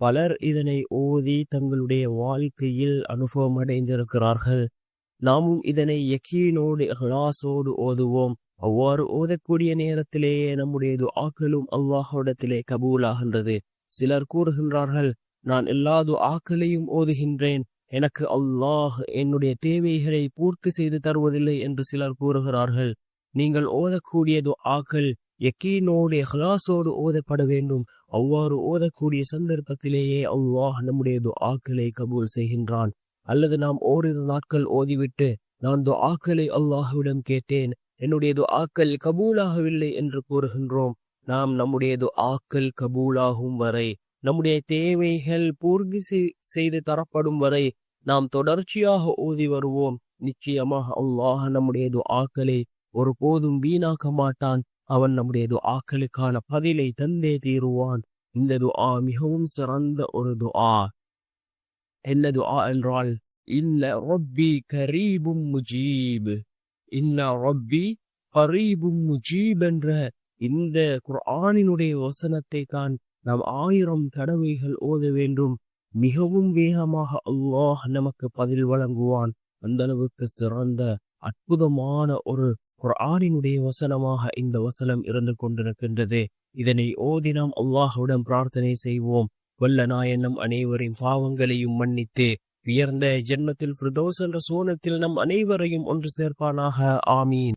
பலர் இதனை ஓதி தங்களுடைய வாழ்க்கையில் அனுபவம் அடைந்திருக்கிறார்கள் நாமும் இதனை யக்கீனோடு இஹ்லாஸோடு ஓதுவோம். அவ்வாறு ஓதக்கூடிய நேரத்திலேயே நம்முடைய துஆக்களும் அல்லாஹோடத்திலே கபூலாகின்றது. சிலர் கூறுகின்றார்கள் நான் எல்லா துஆக்களையும் ஓதுகின்றேன். எனக்கு அல்லாஹ் என்னுடைய தேவைகளை பூர்த்தி செய்து தருவதில்லை என்று சிலர் கூறுகிறார்கள். நீங்கள் ஓதக்கூடிய துஆக்கள் யக்கீனோடு ஹலாசோடு ஓதப்பட வேண்டும். அவ்வாறு ஓதக்கூடிய சந்தர்ப்பத்திலேயே அல்லாஹ் நம்முடைய துஆக்களை கபூல் செய்கின்றான். அல்லது நாம் ஓரிரு நாட்கள் ஓதிவிட்டு நான் துஆக்களை அல்லாஹுவிடம் கேட்டேன். என்னுடைய துஆக்கள் கபூலாகவில்லை என்று கூறுகின்றோம். நாம் நம்முடைய துஆக்கள் கபூலாகும் வரை நம்முடைய தேவைகள் பூர்த்தி செய்து தரப்படும் வரை நாம் தொடர்ச்சியாக ஓதி வருவோம். நிச்சயமாக அல்லாஹ் நம்முடைய துஆக்களை ஒருபோதும் வீணாக்க மாட்டான். அவன் நம்முடைய துஆக்களுக்கான பதிலை தந்தே தீருவான். இந்த துஆ மிகவும் சிறந்த ஒரு துஆ. என்ன துஆ என்றால் இன்ன ரொப்பி கரீபும் முஜீப். இன்ன ரொப்பி கரீபும் முஜீப் என்ற இந்த குர்ஆனினுடைய வசனத்தை தான் நாம் ஆயிரம் தடவைகள் ஓத வேண்டும். மிகவும் வேகமாக அல்லாஹ் நமக்கு பதில் வழங்குவான். அந்த அளவுக்கு சிறந்த அற்புதமான ஒரு குர்ஆனினுடைய வசனமாக இந்த வசனம் இருந்து கொண்டிருக்கின்றது. இதனை ஓதி நாம் அல்லாஹுடன் பிரார்த்தனை செய்வோம். வல்ல நாயனம் அனைவரின் பாவங்களையும் மன்னித்து உயர்ந்த ஜென்மத்தில் ஃபிரதோஸ் என்ற சோனத்தில் நம் அனைவரையும் ஒன்று சேர்ப்பானாக. ஆமீன்.